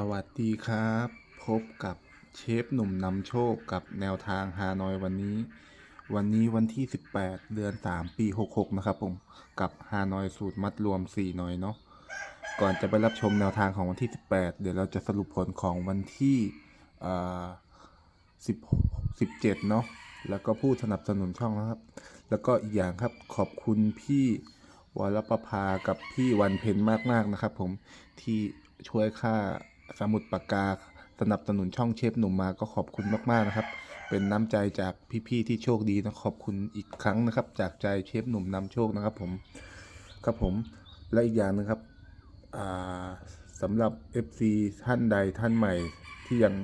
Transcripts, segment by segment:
สวัสดีครับ พบกับเชฟหนุ่มนำโชคกับแนวทางฮานอยวันนี้ วันนี้วันที่ 18 เดือน 3 ปี 66 นะครับผม กับฮานอยสูตรมัดรวม 4 หน่อยเนาะก่อนจะไปรับชมแนวทางของวันที่ 18 เดี๋ยวเราจะสรุปผลของวันที่อ่า10 17 เนาะแล้วก็ผู้สนับสนุนช่องนะครับ แล้วก็อีกอย่างครับขอบคุณพี่วรประภากับพี่วันเพ็ญมากๆนะครับผมที่ช่วยค่า สมุดปากกาสนับสนุนช่องเชฟหนุ่มมาก็ขอบคุณมากๆนะครับ เป็นน้ำใจจากพี่ๆที่โชคดีนะขอบคุณอีกครั้งนะครับ จากใจเชฟหนุ่มนำโชคนะครับผมครับผมและอีกอย่างหนึงครับอ่าสำหรับ FC ท่านใดท่านใหม่ที่ยัง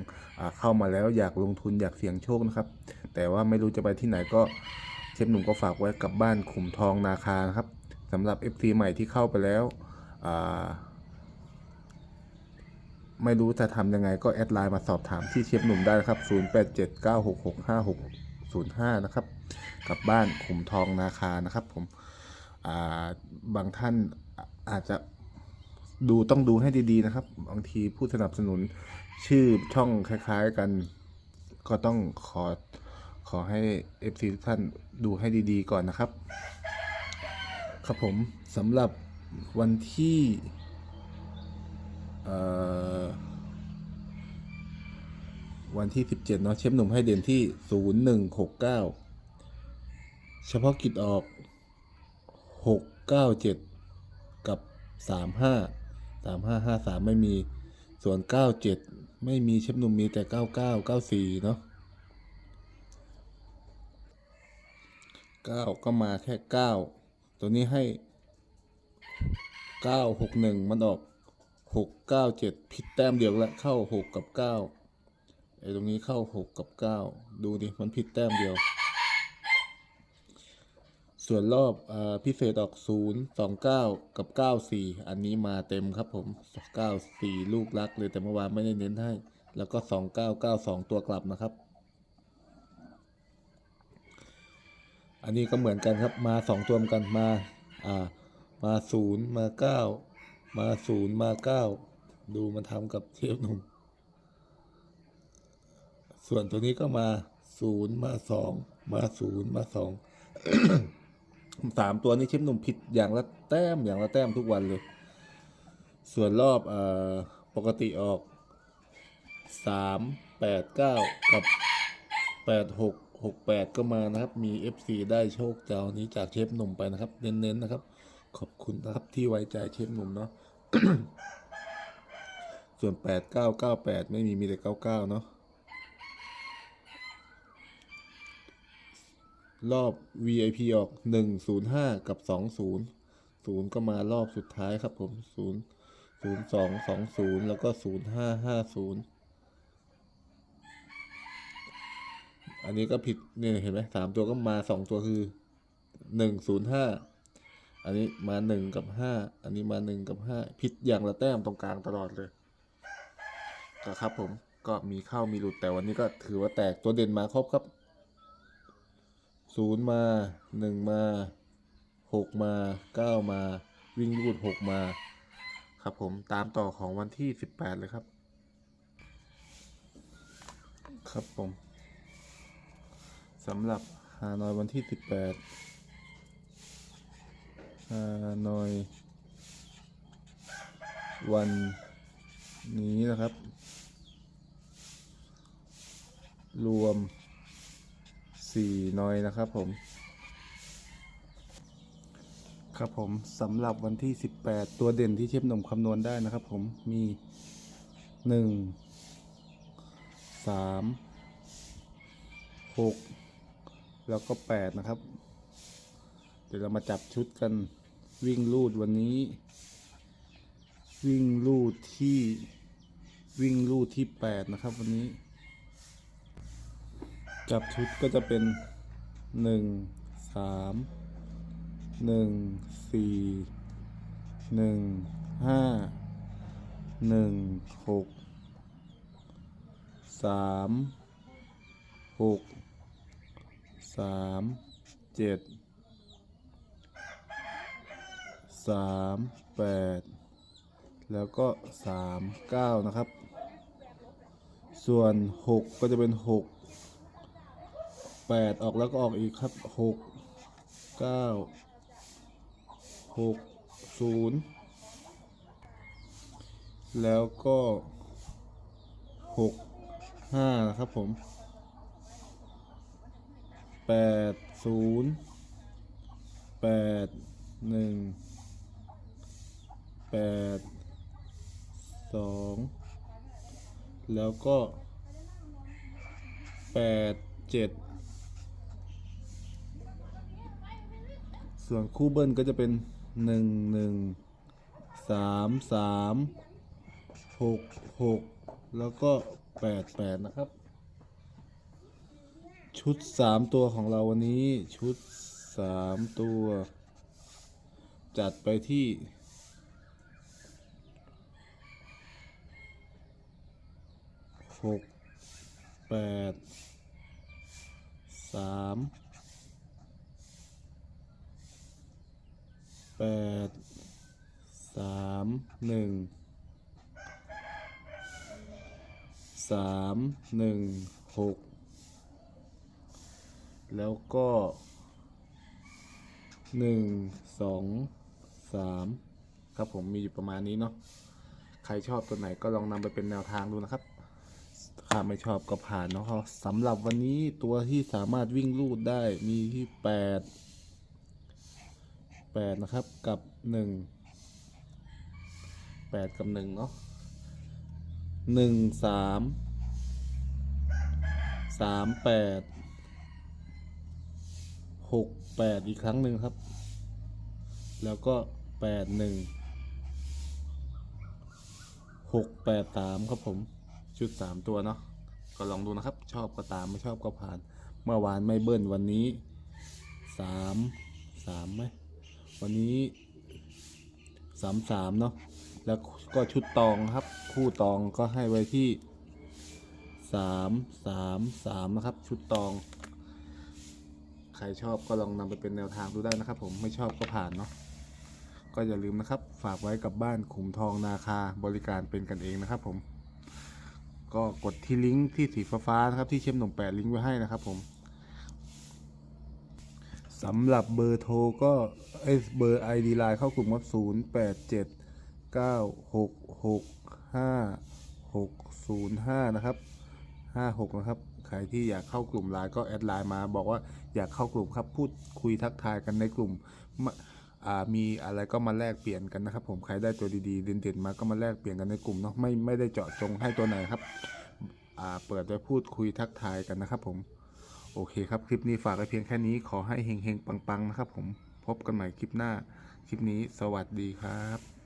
เข้ามาแล้วอยากลงทุนอยากเสี่ยงโชคนะครับ แต่ว่าไม่รู้จะไปที่ไหนก็เชฟหนุ่มก็ฝากไว้กับบ้านขุมทองนาคานะครับสำหรับ FC ใหม่ที่เข้าไปแล้วอ่า ไม่รู้จะทำยังไงก็แอดไลน์มาสอบถามที่เชฟหนุ่มได้นะครับ 0879665605 นะครับ กับบ้านขุมทองนาคานะครับ ผมาบางท่านอาจจะดูต้องดูให้ดีๆนะครับ บางทีผู้สนับสนุนชื่อช่องคล้ายๆกัน ก็ต้องขอขอให้ FC ทุกท่านดูให้ดีๆก่อนนะครับ ครับผมสำหรับวันที่ วันที่ 17เนาะเชฟหนุ่มให้เด่นที่ 0169 เฉพาะกิจออก 697 กับ 35 3553 ไม่มีส่วน 97 ไม่มีเชฟหนุ่มมีแต่ 99 94 เนาะ9 ก็มาแค่ 9 ตัวนี้ให้ 961 มันออก 697ผิดแต้มเดียวละเข้า6กับ9ไอ้ตรงนี้เข้า6กับ9ดูดิมันผิดแต้มเดียว ส่วนรอบอพิเศษออก0 2 9กับ9 4อันนี้มาเต็มครับผม9 4ลูกรักเลยแต่เมื่อวานไม่ได้เน้นให้ แล้วก็2 9 9 2ตัวกลับนะครับอันนี้ก็เหมือนกันครับมาสองตัวเหมือนกันมา อ่า มาศูนย์มาเก้า มาศูนย์มาเก้าดูมันทำกับเชฟหนุ่ม ส่วนตัวนี้ก็มาศูนย์มาสองมาศูนย์มาสองสามตัวนี้เชฟหนุ่มผิดอย่างละแต้มอย่างละแต้มทุกวันเลย ส่วนรอบเอ่อปกติออกสามแปดเก้ากับแปดหกหกแปดก็มานะครับ มี FC ได้โชคเจ้านี้จากเชฟหนุ่มไปนะครับ เน้นๆนะครับ ขอบคุณครับที่ไว้ใจเชฟหนุ่มเนาะ ส่วนแปดเก้าเก้าแปดไม่มีมีแต่เก้าเก้าเนาะ รอบ VIP ออก105กับ20 0ก็มารอบสุดท้ายครับผม0 0 2 2 0แล้วก็05 50อันนี้ก็ผิดเนี่ยเห็นไหมสามตัวก็มาสองตัวคือ105 อันนี้มา1กับ5อันนี้มา1กับ5ผิดอย่างละแต้มตรงกลางตลอดเลยก็ครับผมก็มีเข้ามีหลุดแต่วันนี้ก็ถือว่าแตกตัวเด่นมาครบครับศูนย์มาหนึ่งมาหกมาเก้ามาวิ่งรูดหกมา ครับผมตามต่อของวันที่สิบแปดเลยครับ ครับผมสำหรับฮานอยวันที่สิบแปด ฮานอย วันนี้นะครับ รวมสี่นอยนะครับผม ครับผมสำหรับวันที่ 18 ตัวเด่นที่เชฟหนุ่มคำนวณได้นะครับผมมี 1 3 6 แล้วก็ 8 นะครับ เดี๋ยวเรามาจับชุดกัน วิ่งลูดวันนี้ วิ่งลูดที่วิ่งลูดที่8นะครับ วันนี้ จับชุดก็จะเป็นหนึ่งสามหนึ่งสี่หนึ่งห้าหนึ่งหกสามหกสามเจ็ด สามแปดแล้วก็สามเก้านะครับ ส่วนหกก็จะเป็นหกแปดออกแล้วก็ออกอีกครับหกเก้าหกศูนย์แล้วก็หกห้านะครับผมแปดศูนย์ แปดสองแล้วก็แปดเจ็ดส่วนคู่เบิ้ลก็จะเป็นหนึ่งหนึ่งสามสามหกหกแล้วก็แปดแปดนะครับ ชุดสามตัวของเราวันนี้ชุดสามตัว จัดไปที่ หกแปดสามแปดสามหนึ่งสามหนึ่งหกแล้วก็หนึ่งสองสามครับผมมีอยู่ประมาณนี้เนาะใครชอบตัวไหนก็ลองนำไปเป็นแนวทางดูนะครับ ถ้าไม่ชอบก็ผ่านเนาะสำหรับวันนี้ตัวที่สามารถวิ่งลูดได้มีที่แปดแปดนะครับกับหนึ่งแปดกับหนึ่งเนาะหนึ่งสามสามแปดหกแปดอีกครั้งหนึ่งครับ แล้วก็แปดหนึ่งหกแปดสามครับผม ชุดสามตัวเนาะก็ลองดูนะครับ ชอบก็ตามไม่ชอบก็ผ่าน เมื่อวานไม่เบิ้ลวันนี้สามสามไหมวันนี้สามสามเนาะแล้วก็ชุดตองครับ คู่ตองก็ให้ไว้ที่สามสามสามนะครับ ชุดตอง ใครชอบก็ลองนำไปเป็นแนวทางดูได้นะครับ ผมไม่ชอบก็ผ่านเนาะก็อย่าลืมนะครับ ฝากไว้กับบ้านขุมทองนาคาบริการเป็นกันเองนะครับผม ก็กดที่ลิงก์ที่สีฟ้าๆนะครับ ที่เชมหนุ่มแปดลิงก์ไว้ให้นะครับผมสำหรับเบอร์โทรก็เอเบอร์ ID ไลน์เข้ากลุ่มว่า0 8 7 9 6 6 5 6 0 5 นะครับ 56 นะครับ ใครที่อยากเข้ากลุ่มไลน์ก็แอดไลน์มา บอกว่าอยากเข้ากลุ่มครับ พูดคุยทักทายกันในกลุ่ม มาอ่ามีอะไรก็มาแลกเปลี่ยนกันนะครับ ผมใครได้ตัวดีๆเด่นๆมาก็มาแลกเปลี่ยนกันในกลุ่มเนาะไม่ไม่ได้เจาะจงให้ตัวไหนครับอ่าเปิดไว้พูดคุยทักทายกันนะครับ ผมโอเคครับคลิปนี้ฝากไว้เพียงแค่นี้ขอให้เฮงๆปังๆนะครับ ผมพบกันใหม่คลิปหน้าคลิปนี้สวัสดีครับ